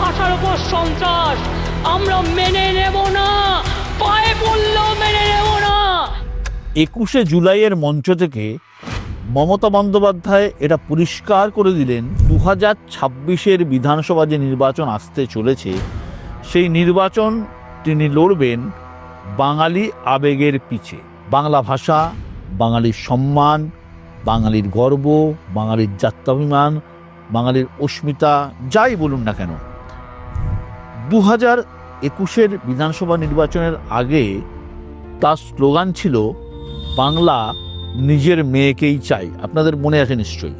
ভাষার উপর সন্ত্রাস। আমরা মেনে নেব না। পায়ে পড়লেও মেনে নেব না। একুশে জুলাইয়ের মঞ্চ থেকে মমতা বন্দ্যোপাধ্যায় এটা পরিষ্কার করে দিলেন দু হাজার ছাব্বিশের বিধানসভা যে নির্বাচন আসতে চলেছে, সেই নির্বাচন তিনি লড়বেন বাঙালি আবেগের পিছে। বাংলা ভাষা, বাঙালির সম্মান, বাঙালির গর্ব, বাঙালির জাত্যাভিমান, বাঙালির অস্মিতা, যাই বলুন না কেন। দু হাজার একুশের বিধানসভা নির্বাচনের আগে তার স্লোগান ছিল, বাংলা নিজের মেয়েকেই চাই। আপনাদের মনে আছে নিশ্চয়ই।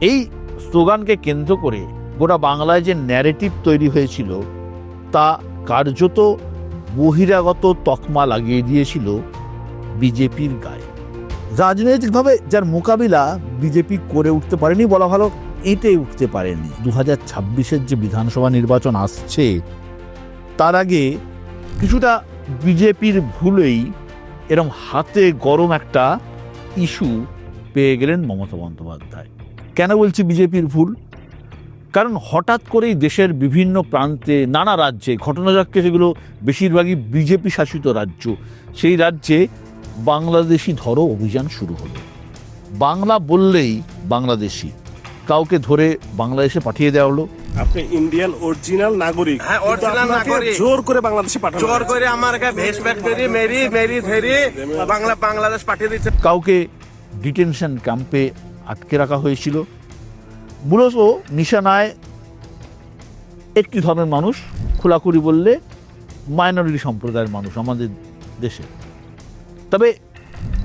এই স্লোগানকে কেন্দ্র করে গোটা বাংলায় যে ন্যারেটিভ তৈরি হয়েছিল, তা কার্যত বহিরাগত তকমা লাগিয়ে দিয়েছিল বিজেপির গায়ে। রাজনৈতিকভাবে যার মোকাবিলা বিজেপি করে উঠতে পারেনি বলা ভালো এঁটে উঠতে পারেনি দু হাজার ছাব্বিশের যে বিধানসভা নির্বাচন আসছে, তার আগে কিছুটা বিজেপির ভুলেই এরম হাতে গরম একটা ইস্যু পেয়ে গেলেন মমতা বন্দ্যোপাধ্যায়। কেন বলছি বিজেপির ভুল? কারণ হঠাৎ করেই দেশের বিভিন্ন প্রান্তে, নানা রাজ্যে ঘটনা যাচ্ছে সেগুলো বেশিরভাগই বিজেপি শাসিত রাজ্য, সেই রাজ্যে বাংলাদেশি ধরো অভিযান শুরু হলো। বাংলা বললেই বাংলাদেশি। কাউকে ধরে বাংলাদেশে পাঠিয়ে দেওয়া হলো। আপনি ইন্ডিয়ান অরিজিনাল নাগরিক। হ্যাঁ, original নাগরিক। জোর করে বাংলাদেশে পাঠানো জোর করে আমার গায়ে ভেস ফ্যাক্টরি মেরি মেরি ধেরি বাংলা বাংলাদেশ পাঠিয়ে দিচ্ছে। কাউকে ডিটেনশন ক্যাম্পে আটকে রাখা হয়েছিল। মূলত নিশানায় একটি ধর্মের মানুষ খোলাখুলি বললে মাইনরিটি সম্প্রদায়ের মানুষ আমাদের দেশে। তবে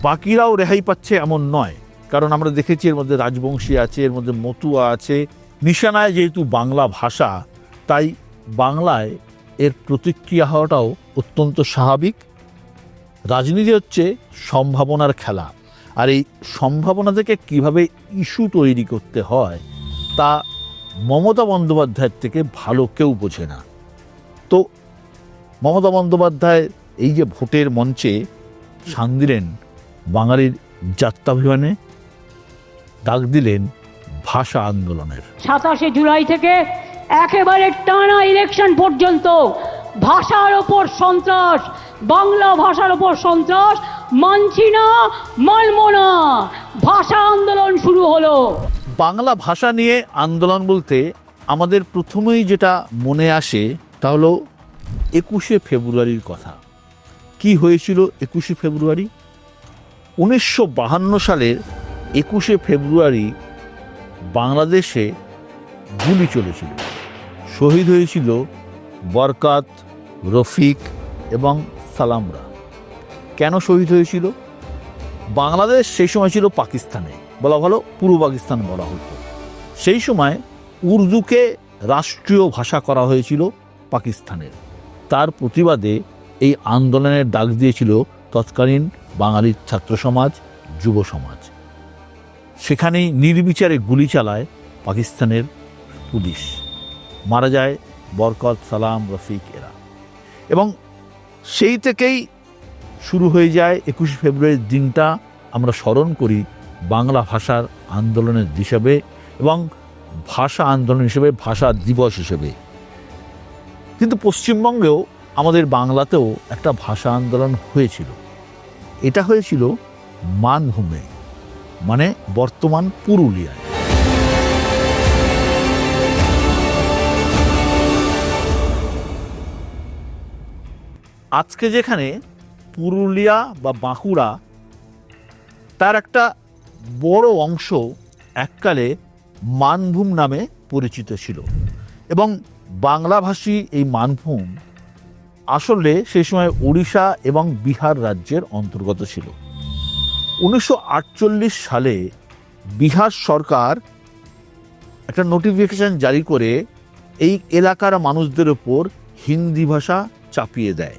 বাকিরাও রেহাই পাচ্ছে এমন নয়। কারণ আমরা দেখেছি এর মধ্যে রাজবংশী আছে, এর মধ্যে মতুয়া আছে। নিশানায় যেহেতু বাংলা ভাষা, তাই বাংলায় এর প্রতিক্রিয়া হওয়াটাও অত্যন্ত স্বাভাবিক। রাজনীতি হচ্ছে সম্ভাবনার খেলা। আর এই সম্ভাবনা থেকে কীভাবে ইস্যু তৈরি করতে হয়, তা মমতা বন্দ্যোপাধ্যায়ের থেকে ভালো কেউ বোঝে না। তো মমতা বন্দ্যোপাধ্যায় এই যে ভোটের মঞ্চে শান দিলেন বাঙালির যাত্রাভিমানে ডাক দিলেন ভাষা আন্দোলনের। সাতাশে জুলাই থেকে একেবারে টানা ইলেকশন পর্যন্ত ভাষার ওপর সন্ত্রাস বাংলা ভাষার ওপর সন্ত্রাস মানছি না মানব না ভাষা আন্দোলন শুরু হলো। বাংলা ভাষা নিয়ে আন্দোলন বলতে আমাদের প্রথমেই যেটা মনে আসে তা হলো একুশে ফেব্রুয়ারির কথা। কি হয়েছিল একুশে ফেব্রুয়ারি? উনিশশো বাহান্ন সালের একুশে ফেব্রুয়ারি বাংলাদেশে গুলি চলেছিল। শহীদ হয়েছিল বরকাত, রফিক এবং সালামরা। কেন শহীদ হয়েছিল? বাংলাদেশ সেই সময় ছিল পাকিস্তানে, বলা ভালো পূর্ব পাকিস্তান বলা হতো। সেই সময় উর্দুকে রাষ্ট্রীয় ভাষা করা হয়েছিল পাকিস্তানের। তার প্রতিবাদে এই আন্দোলনের ডাক দিয়েছিল তৎকালীন বাঙালির ছাত্র সমাজ, যুব সমাজ। সেখানেই নির্বিচারে গুলি চালায় পাকিস্তানের পুলিশ। মারা যায় বরকত সালাম রফিক এরা। এবং সেই থেকেই শুরু হয়ে যায় একুশে ফেব্রুয়ারির দিনটা। আমরা স্মরণ করি বাংলা ভাষার আন্দোলনের হিসাবে এবং ভাষা আন্দোলন হিসেবে, ভাষা দিবস হিসেবে। কিন্তু পশ্চিমবঙ্গেও আমাদের বাংলাতেও একটা ভাষা আন্দোলন হয়েছিল। এটা হয়েছিল মানভূমে। মানে বর্তমান পুরুলিয়ায়। আজকে যেখানে পুরুলিয়া বা বাঁকুড়া তার একটা বড় অংশ এককালে মানভূম নামে পরিচিত ছিল এবং বাংলাভাষী এই মানভূম আসলে সেই সময় উড়িষ্যা এবং বিহার রাজ্যের অন্তর্গত ছিল। উনিশশো আটচল্লিশ সালে বিহার সরকার একটা নোটিফিকেশন জারি করে এই এলাকার মানুষদের ওপর হিন্দি ভাষা চাপিয়ে দেয়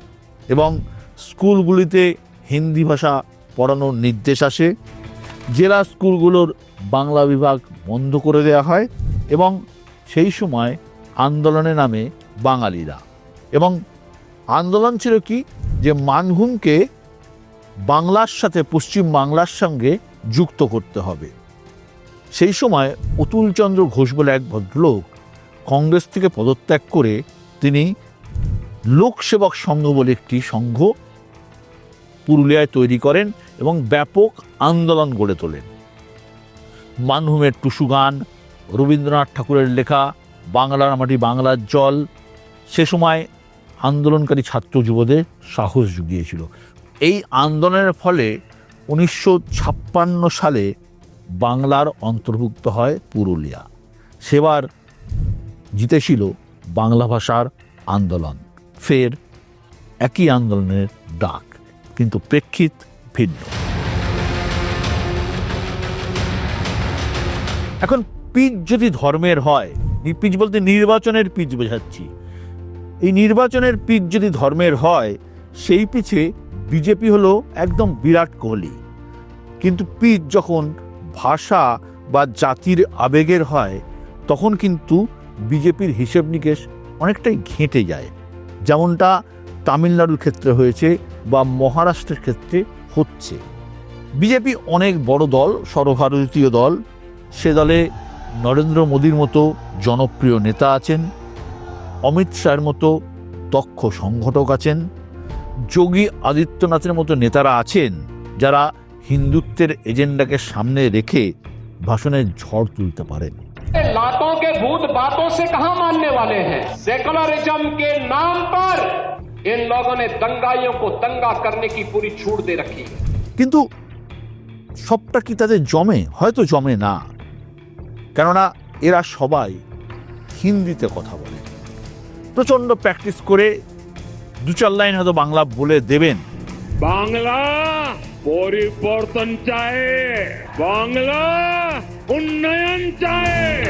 এবং স্কুলগুলিতে হিন্দি ভাষা পড়ানোর নির্দেশ আসে। জেলা স্কুলগুলোর বাংলা বিভাগ বন্ধ করে দেওয়া হয় এবং সেই সময় আন্দোলনে নামে বাঙালিরা। এবং আন্দোলন ছিল কি? যে মানভূমকে বাংলার সাথে পশ্চিম বাংলার সঙ্গে যুক্ত করতে হবে। সেই সময় অতুলচন্দ্র ঘোষ বলে এক ভদ্রলোক কংগ্রেস থেকে পদত্যাগ করে তিনি লোকসেবক সংঘ বলে একটি সংঘ পুরুলিয়ায় তৈরি করেন এবং ব্যাপক আন্দোলন গড়ে তোলেন। মানভূমের টুসু গান, রবীন্দ্রনাথ ঠাকুরের লেখা, বাংলার মাটি বাংলার জল, সে সময় আন্দোলনকারী ছাত্র যুবদের সাহস জুগিয়েছিল। এই আন্দোলনের ফলে উনিশশো ছাপ্পান্ন সালে বাংলার অন্তর্ভুক্ত হয় পুরুলিয়া। সেবার জিতেছিল বাংলা ভাষার আন্দোলন। ফের একই আন্দোলনের ডাক, কিন্তু প্রেক্ষিত ভিন্ন। এখন পিচ যদি ধর্মের হয়, পিচ বলতে নির্বাচনের পিচ বোঝাচ্ছি। এই নির্বাচনের পিচ যদি ধর্মের হয়, সেই পিছে বিজেপি হলো একদম বিরাট কোহলি। কিন্তু পিচ যখন ভাষা বা জাতির আবেগের হয়, তখন কিন্তু বিজেপির হিসেব নিকেশ অনেকটাই ঘেঁটে যায়। যেমনটা তামিলনাড়ুর ক্ষেত্রে হয়েছে বা মহারাষ্ট্রের ক্ষেত্রে হচ্ছে। বিজেপি অনেক বড় দল, সর্বভারতীয় দল। সে দলে নরেন্দ্র মোদীর মতো জনপ্রিয় নেতা আছেন। অমিত শাহের মতো দক্ষ সংগঠক আছেন। যোগী আদিত্যনাথের মতো নেতারা আছেন যারা হিন্দুত্বের এজেন্ডাকে সামনে রেখে ভাষণের ঝড় তুলতে পারেন लातों के भूत बातों से कहा मानने वाले हैं सेकुलरिज्म के नाम पर इन लोगों ने दंगाइयों को दंगा करने की पूरी छूट दे रखी है কিন্তু সবটা কি তাদের জমে হয়তো জমে না কেননা এরা সবাই হিন্দিতে কথা বলে প্রচণ্ড প্র্যাকটিস করে দু চার লাইন হয়তো বাংলা বলে দেবেন। বাংলা পরিবর্তন চায় বাংলা উন্নয়ন চায়।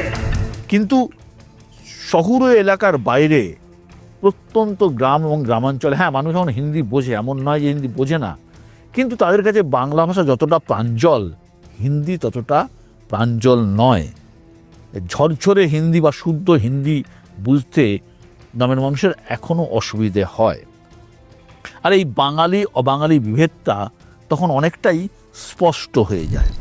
কিন্তু শহুর এলাকার বাইরে প্রত্যন্ত গ্রাম এবং গ্রামাঞ্চলে হ্যাঁ মানুষ এখন হিন্দি বোঝে এমন নয় যে হিন্দি বোঝে না। কিন্তু তাদের কাছে বাংলা ভাষা যতটা প্রাঞ্জল হিন্দি ততটা প্রাঞ্জল নয়। ঝরঝরে হিন্দি বা শুদ্ধ হিন্দি বুঝতে গ্রামের মানুষের এখনও অসুবিধে হয়। আর এই বাঙালি, অবাঙালি বিভেদটা তখন অনেকটাই স্পষ্ট হয়ে যায়।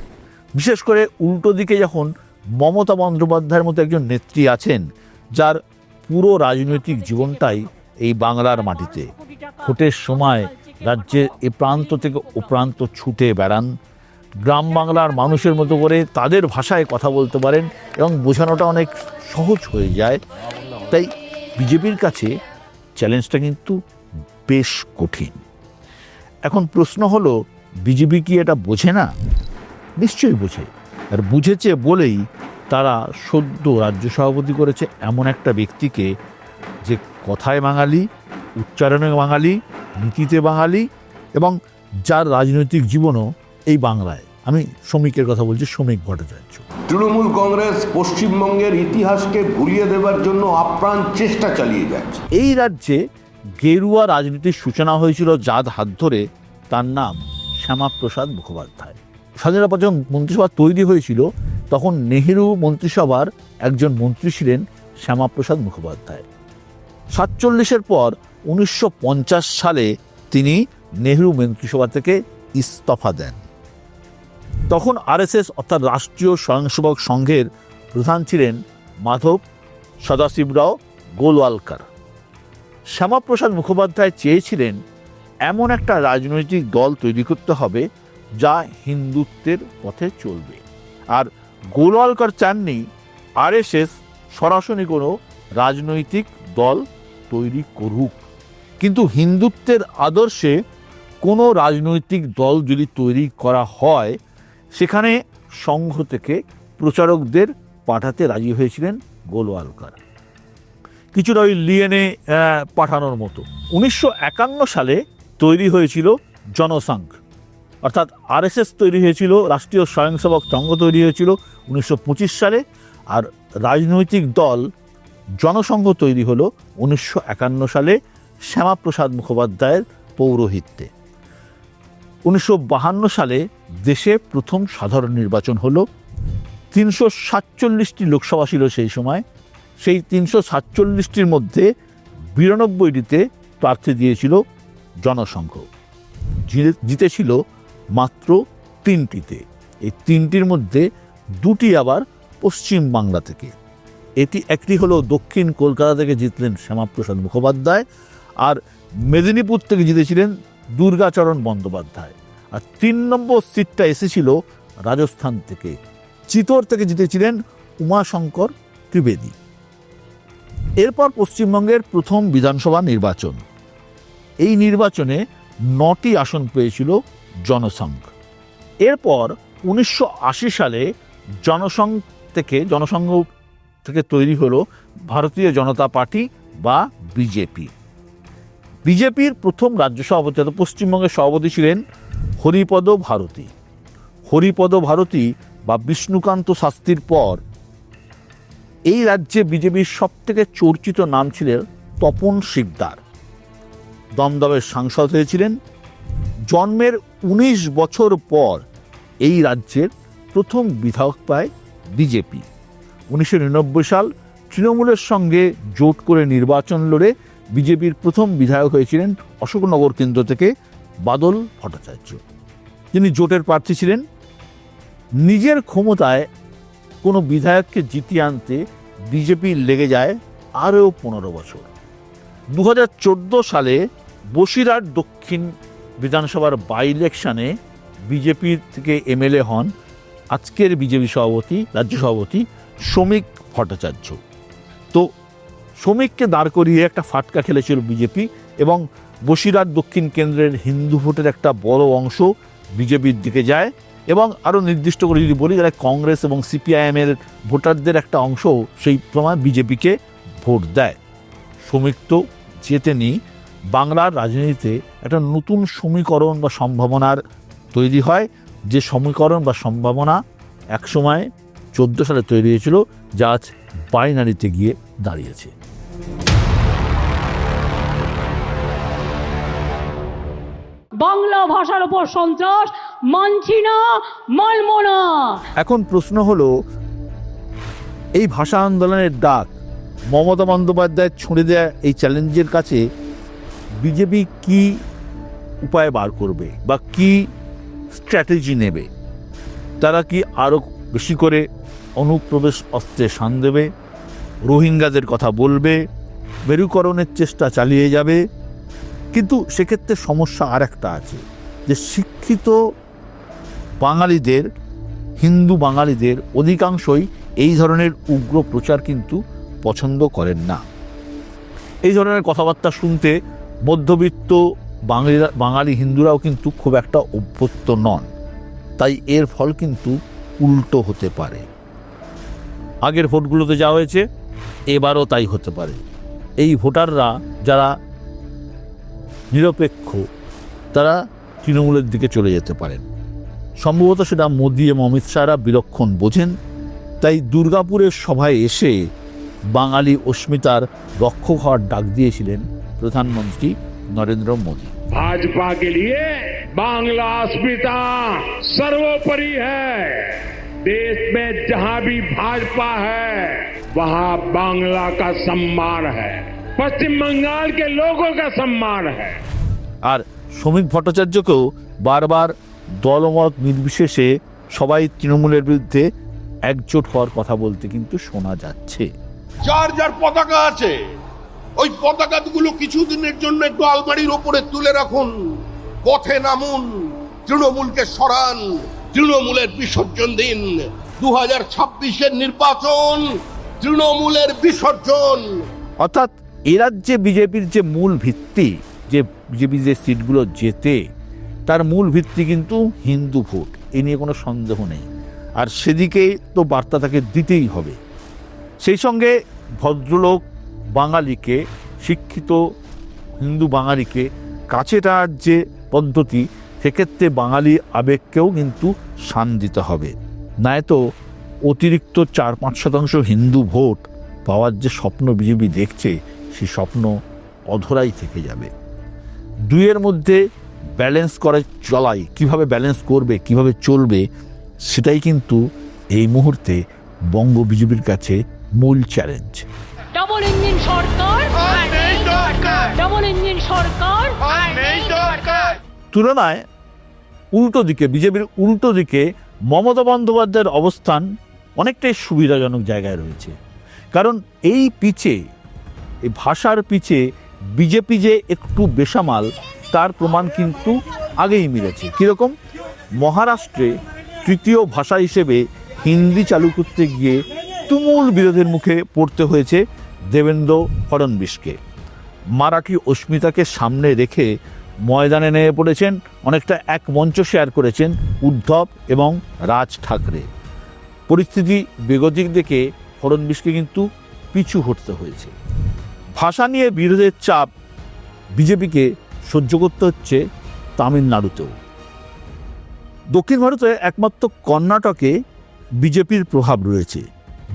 বিশেষ করে উল্টো দিকে যখন মমতা বন্দ্যোপাধ্যায়ের মতো একজন নেত্রী আছেন, যার পুরো রাজনৈতিক জীবনটাই এই বাংলার মাটিতে। ভোটের সময় রাজ্যের এ প্রান্ত থেকে ও প্রান্ত ছুটে বেড়ান। গ্রাম বাংলার মানুষের মতো করে তাদের ভাষায় কথা বলতে পারেন এবং বোঝানোটা অনেক সহজ হয়ে যায়। তাই বিজেপির কাছে চ্যালেঞ্জটা কিন্তু বেশ কঠিন। এখন প্রশ্ন হলো, বিজেপি কি এটা বোঝে না? নিশ্চয়ই বোঝে। আর বুঝেছে বলেই তারা সদ্য রাজ্য সভাপতি করেছে এমন একটা ব্যক্তিকে যে কথায় বাঙালি, উচ্চারণে বাঙালি, নীতিতে বাঙালি এবং যার রাজনৈতিক জীবনও এই বাংলায়। আমি শ্রমিকের কথা বলছি শ্রমিক ভট্টাচার্য। তৃণমূল কংগ্রেস পশ্চিমবঙ্গের ইতিহাসকে ভুলিয়ে দেবার জন্য আপ্রাণ চেষ্টা চালিয়ে যাচ্ছে। এই রাজ্যে গেরুয়া রাজনীতির সূচনা হয়েছিল যার হাত ধরে তার নাম শ্যামাপ্রসাদ মুখোপাধ্যায়। স্বাধীনতা পর যখন মন্ত্রিসভা তৈরি হয়েছিল তখন নেহেরু মন্ত্রিসভার একজন মন্ত্রী ছিলেন শ্যামাপ্রসাদ মুখোপাধ্যায়। সাতচল্লিশের পর উনিশশো পঞ্চাশ সালে তিনি নেহেরু মন্ত্রিসভা থেকে ইস্তফা দেন। তখন আরএসএস অর্থাৎ রাষ্ট্রীয় স্বয়ংসেবক সংঘের প্রধান ছিলেন মাধব সদাশিবরাও গোলওয়ালকার। শ্যামাপ্রসাদ মুখোপাধ্যায় চেয়েছিলেন এমন একটা রাজনৈতিক দল তৈরি করতে হবে যা হিন্দুত্বের পথে চলবে। আর গোলওয়ালকার চাননি আরএসএস সরাসরি কোনো রাজনৈতিক দল তৈরি করুক। কিন্তু হিন্দুত্বের আদর্শে কোনো রাজনৈতিক দল যদি তৈরি করা হয় সেখানে সংঘ থেকে প্রচারকদের পাঠাতে রাজি হয়েছিলেন গোলওয়ালকার। কিছুটা ওই লিয়েনে পাঠানোর মতো। উনিশশো একান্ন সালে তৈরি হয়েছিল জনসংঘ। অর্থাৎ আরএসএস তৈরি হয়েছিল, রাষ্ট্রীয় স্বয়ংসেবক সংঘ তৈরি হয়েছিল উনিশশো পঁচিশ সালে, আর রাজনৈতিক দল জনসংঘ তৈরি হলো উনিশশো একান্ন সালে শ্যামাপ্রসাদ মুখোপাধ্যায়ের পৌরোহিত্যে। উনিশশো সালে দেশে প্রথম সাধারণ নির্বাচন হলো। তিনশো সাতচল্লিশটি লোকসভা ছিল সেই সময়। সেই তিনশো সাতচল্লিশটির মধ্যে বিরানব্বইটিতে প্রার্থী দিয়েছিল জনসংঘ। জিতেছিল মাত্র তিনটিতে। এই তিনটির মধ্যে দুটি আবার পশ্চিম বাংলা থেকে। এটি একটি হলো দক্ষিণ কলকাতা থেকে জিতলেন শ্যামাপ্রসাদ মুখোপাধ্যায় আর মেদিনীপুর থেকে জিতেছিলেন দুর্গাচরণ বন্দ্যোপাধ্যায়। আর তিন নম্বর সিটটা এসেছিল রাজস্থান থেকে। চিতোর থেকে জিতেছিলেন উমাশঙ্কর ত্রিবেদী। এরপর পশ্চিমবঙ্গের প্রথম বিধানসভা নির্বাচন। এই নির্বাচনে নটি আসন পেয়েছিল জনসংঘ। এরপর উনিশশো আশি সালে জনসংঘ থেকে জনসংঘ থেকে তৈরি হলো ভারতীয় জনতা পার্টি বা বিজেপি। বিজেপির প্রথম রাজ্য সভাপতি পশ্চিমবঙ্গের সভাপতি ছিলেন হরিপদ ভারতী। হরিপদ ভারতী বা বিষ্ণুকান্ত শাস্তির পর এই রাজ্যে বিজেপির সবথেকে চর্চিত নাম ছিলেন তপন শিকদার। দমদমের সাংসদ হয়েছিলেন। জন্মের ১৯ বছর পর এই রাজ্যের প্রথম বিধায়ক পায় বিজেপি। উনিশশো নিরানব্বই সাল তৃণমূলের সঙ্গে জোট করে নির্বাচন লড়ে বিজেপির প্রথম বিধায়ক হয়েছিলেন অশোকনগর কেন্দ্র থেকে বাদল ভট্টাচার্য। যিনি জোটের প্রার্থী ছিলেন, নিজের ক্ষমতায় কোনো বিধায়ককে জিতিয়ে আনতে বিজেপি লেগে যায় আরও পনেরো বছর। দু হাজার চোদ্দ সালে বসিরহাট দক্ষিণ বিধানসভার বাই ইলেকশনে বিজেপির থেকে এমএলএ হন আজকের বিজেপি সভাপতি, রাজ্য সভাপতি শ্রমিক ভট্টাচার্য। তো শ্রমিককে দাঁড় করিয়ে একটা ফাটকা খেলেছিল বিজেপি এবং বসিরহাট দক্ষিণ কেন্দ্রের হিন্দু ভোটের একটা বড় অংশ বিজেপির দিকে যায় এবং আরও নির্দিষ্ট করে যদি বলি, যারা কংগ্রেস এবং সিপিআইএমের ভোটারদের একটা অংশ, সেই সময় বিজেপিকে ভোট দেয়। শ্রমিক তো জেতেনি বাংলার রাজনীতিতে একটা নতুন সমীকরণ বা সম্ভাবনার তৈরি হয়। যে সমীকরণ বা সম্ভাবনা একসময় চোদ্দ সালে তৈরি হয়েছিল, যা আজ বাইনারিতে গিয়ে দাঁড়িয়েছে। বাংলা ভাষার ওপর সন্ত্রাস, মানছি না, মানব না। এখন প্রশ্ন হলো, এই ভাষা আন্দোলনের ডাক মমতা বন্দ্যোপাধ্যায় ছুঁড়ে দেয়া এই চ্যালেঞ্জের কাছে বিজেপি কি উপায় বার করবে বা কি স্ট্র্যাটেজি নেবে? তারা কি আরও বেশি করে অনুপ্রবেশ অস্ত্রে শান দেবে? রোহিঙ্গাদের কথা বলবে? মেরুকরণের চেষ্টা চালিয়ে যাবে? কিন্তু সেক্ষেত্রে সমস্যা আর একটা আছে, যে শিক্ষিত বাঙালিদের, হিন্দু বাঙালিদের অধিকাংশই এই ধরনের উগ্র প্রচার কিন্তু পছন্দ করেন না। এই ধরনের কথাবার্তা শুনতে মধ্যবিত্ত বাঙালিরা, বাঙালি হিন্দুরাও কিন্তু খুব একটা অভ্যস্ত নন। তাই এর ফল কিন্তু উল্টো হতে পারে। আগের ভোটগুলোতে যা হয়েছে, এবারও তাই হতে পারে। এই ভোটাররা যারা নিরপেক্ষ তারা তৃণমূলের দিকে চলে যেতে পারেন সম্ভবত সেটা মোদী এবং অমিত শাহরা বিলক্ষণ বোঝেন তাই দুর্গাপুরের সভায় এসে বাঙালি অস্মিতার রক্ষক হওয়ার ডাক দিয়েছিলেন প্রধানমন্ত্রী নরেন্দ্র মোদী भाजपा के लिए बांग्ला अस्मिता सर्वोपरि है देश में जहां भी भाजपा है वहां बांग्ला का सम्मान है পশ্চিম বঙ্গাল কে কা সম্মান আর শ্রমিক ভট্টাচার্যকেও বারবার দলমত নির্বিশেষে সবাই তৃণমূলের বিরুদ্ধে একজোট হওয়ার কথা বলতে কিন্তু শোনা যাচ্ছে। যার যার পতাকা আছে ওই পতাকাগুলো কিছুদিনের জন্য একটু আলমারির ওপরে তুলে রাখুন। পথে নামুন তৃণমূলকে সরান তৃণমূলের বিসর্জন দিন। দু হাজার ছাব্বিশের নির্বাচন তৃণমূলের বিসর্জন। অর্থাৎ এ রাজ্যে বিজেপির যে মূল ভিত্তি, যে বিজেপি যে সিটগুলো জেতে, তার মূল ভিত্তি কিন্তু হিন্দু ভোট। এ নিয়ে কোনো সন্দেহ নেই। আর সেদিকে তো বার্তা তাকে দিতেই হবে। সেই সঙ্গে ভদ্রলোক বাঙালিকে, শিক্ষিত হিন্দু বাঙালিকে কাছে টানার যে পদ্ধতি, সেক্ষেত্রে বাঙালি আবেগকেও কিন্তু শান দিতে হবে। নয়তো অতিরিক্ত চার পাঁচ শতাংশ হিন্দু ভোট পাওয়ার যে স্বপ্ন বিজেপি দেখছে সেই স্বপ্ন অধরাই থেকে যাবে। দুইয়ের মধ্যে ব্যালেন্স করে চলাই কীভাবে ব্যালেন্স করবে কীভাবে চলবে সেটাই কিন্তু এই মুহূর্তে বঙ্গ বিজেপির কাছে মূল চ্যালেঞ্জ ডাবল ইঞ্জিন সরকার ডাবল ইঞ্জিন সরকার তুলনায় উল্টো দিকে বিজেপির উল্টো দিকে মমতা বন্দ্যোপাধ্যায়ের অবস্থান অনেকটাই সুবিধাজনক জায়গায় রয়েছে। কারণ এই পিচে এই ভাষার পিচে বিজেপি যে একটু বেসামাল, তার প্রমাণ কিন্তু আগেই মিলেছে। কীরকম? মহারাষ্ট্রে তৃতীয় ভাষা হিসেবে হিন্দি চালু করতে গিয়ে তুমুল বিরোধের মুখে পড়তে হয়েছে দেবেন্দ্র ফডণবীশকে মারাঠি অস্মিতাকে সামনে রেখে ময়দানে নেমে পড়েছেন, অনেকটা এক মঞ্চ শেয়ার করেছেন উদ্ধব এবং রাজ ঠাকরে। পরিস্থিতি বেগতিক দেখে ফডণবীশকে কিন্তু পিছু হটতে হয়েছে। ভাষা নিয়ে বিরোধের চাপ বিজেপিকে সহ্য করতে হচ্ছে তামিলনাড়ুতেও। দক্ষিণ ভারতে একমাত্র কর্ণাটকে বিজেপির প্রভাব রয়েছে।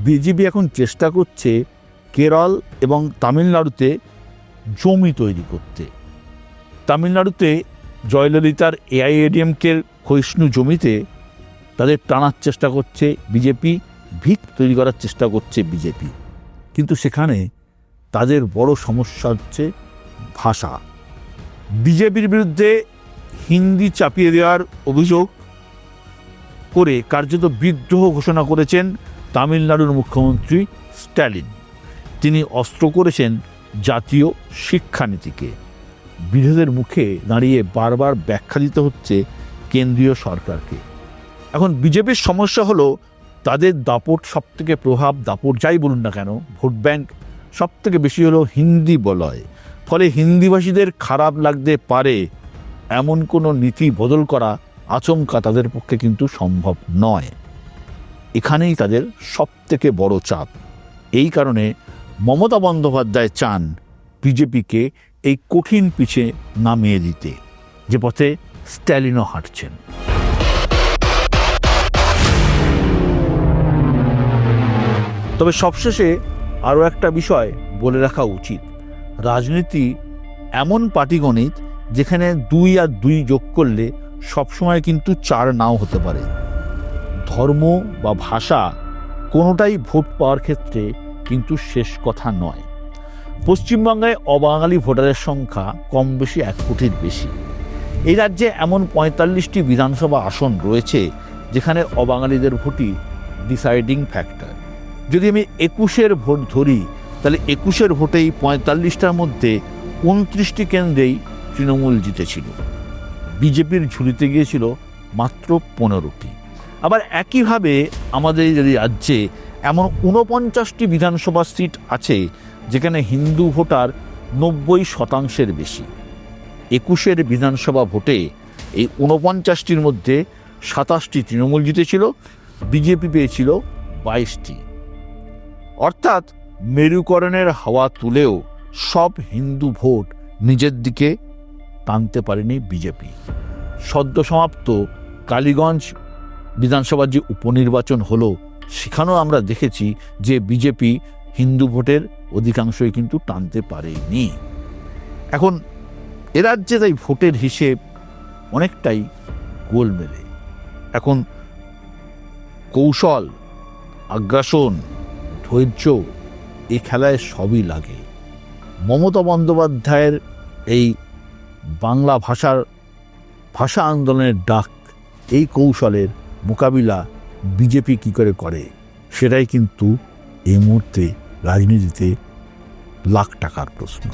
বিজেপি এখন চেষ্টা করছে কেরল এবং তামিলনাড়ুতে জমি তৈরি করতে। তামিলনাড়ুতে জয়ললিতার এআইএডিএমকের ক্ষয়িষ্ণু জমিতে তাদের টানার চেষ্টা করছে বিজেপি, ভিত তৈরি করার চেষ্টা করছে বিজেপি। কিন্তু সেখানে তাদের বড় সমস্যা হচ্ছে ভাষা। বিজেপির বিরুদ্ধে হিন্দি চাপিয়ে দেওয়ার অভিযোগ করে কার্যত বিদ্রোহ ঘোষণা করেছেন তামিলনাড়ুর মুখ্যমন্ত্রী স্ট্যালিন। তিনি অস্ত্র করেছেন জাতীয় শিক্ষানীতিকে। বিরোধের মুখে দাঁড়িয়ে বারবার ব্যাখ্যা দিতে হচ্ছে কেন্দ্রীয় সরকারকে। এখন বিজেপির সমস্যা হলো, তাদের দাপট সব থেকে প্রভাব, দাপট যাই বলুন না কেন, ভোট ব্যাংক সব থেকে বেশি হলো হিন্দি বলয়। ফলে হিন্দিভাষীদের খারাপ লাগতে পারে এমন কোনো নীতি বদল করা আচমকা তাদের পক্ষে কিন্তু সম্ভব নয়। এখানেই তাদের সব থেকে বড় চাপ। এই কারণে মমতা বন্দ্যোপাধ্যায় চান বিজেপিকে এই কঠিন পিছে নামিয়ে দিতে। যে পথে স্ট্যালিনও হাঁটছেন। তবে সবশেষে আরও একটা বিষয় বলে রাখা উচিত। রাজনীতি এমন পাটিগণিত যেখানে দুই আর দুই যোগ করলে সবসময় কিন্তু চার নাও হতে পারে। ধর্ম বা ভাষা কোনোটাই ভোট পাওয়ার ক্ষেত্রে কিন্তু শেষ কথা নয়। পশ্চিমবঙ্গে অবাঙালি ভোটারের সংখ্যা কম বেশি এক কোটির বেশি। এই রাজ্যে এমন পঁয়তাল্লিশটি বিধানসভা আসন রয়েছে যেখানে অবাঙালিদের ভোটই ডিসাইডিং ফ্যাক্টর যদি আমি একুশের ভোট ধরি, তাহলে একুশের ভোটেই পঁয়তাল্লিশটার মধ্যে উনত্রিশটি কেন্দ্রেই তৃণমূল জিতেছিল। বিজেপির ঝুলিতে গিয়েছিল মাত্র পনেরোটি। আবার একইভাবে আমাদের রাজ্যে এমন ঊনপঞ্চাশটি বিধানসভা সিট আছে, যেখানে হিন্দু ভোটার নব্বই শতাংশের বেশি। একুশের বিধানসভা ভোটে এই ঊনপঞ্চাশটির মধ্যে সাতাশটি তৃণমূল জিতেছিল, বিজেপি পেয়েছিল বাইশটি। অর্থাৎ মেরুকরণের হাওয়া তুলেও সব হিন্দু ভোট নিজের দিকে টানতে পারেনি বিজেপি। সদ্য সমাপ্ত কালীগঞ্জ বিধানসভার যে উপনির্বাচন হলো, সেখানেও আমরা দেখেছি যে বিজেপি হিন্দু ভোটের অধিকাংশই কিন্তু টানতে পারেনি। এখন এ তাই ভোটের হিসেব অনেকটাই গোলমেলে। এখন কৌশল, আগ্রাসন ধৈর্য এ খেলায় সবই লাগে। মমতা বন্দ্যোপাধ্যায়ের এই বাংলা ভাষার ভাষা আন্দোলনের ডাক, এই কৌশলের মোকাবিলা বিজেপি কী করে করে, সেটাই কিন্তু এই মুহূর্তে রাজনীতিতে লাখ টাকার প্রশ্ন।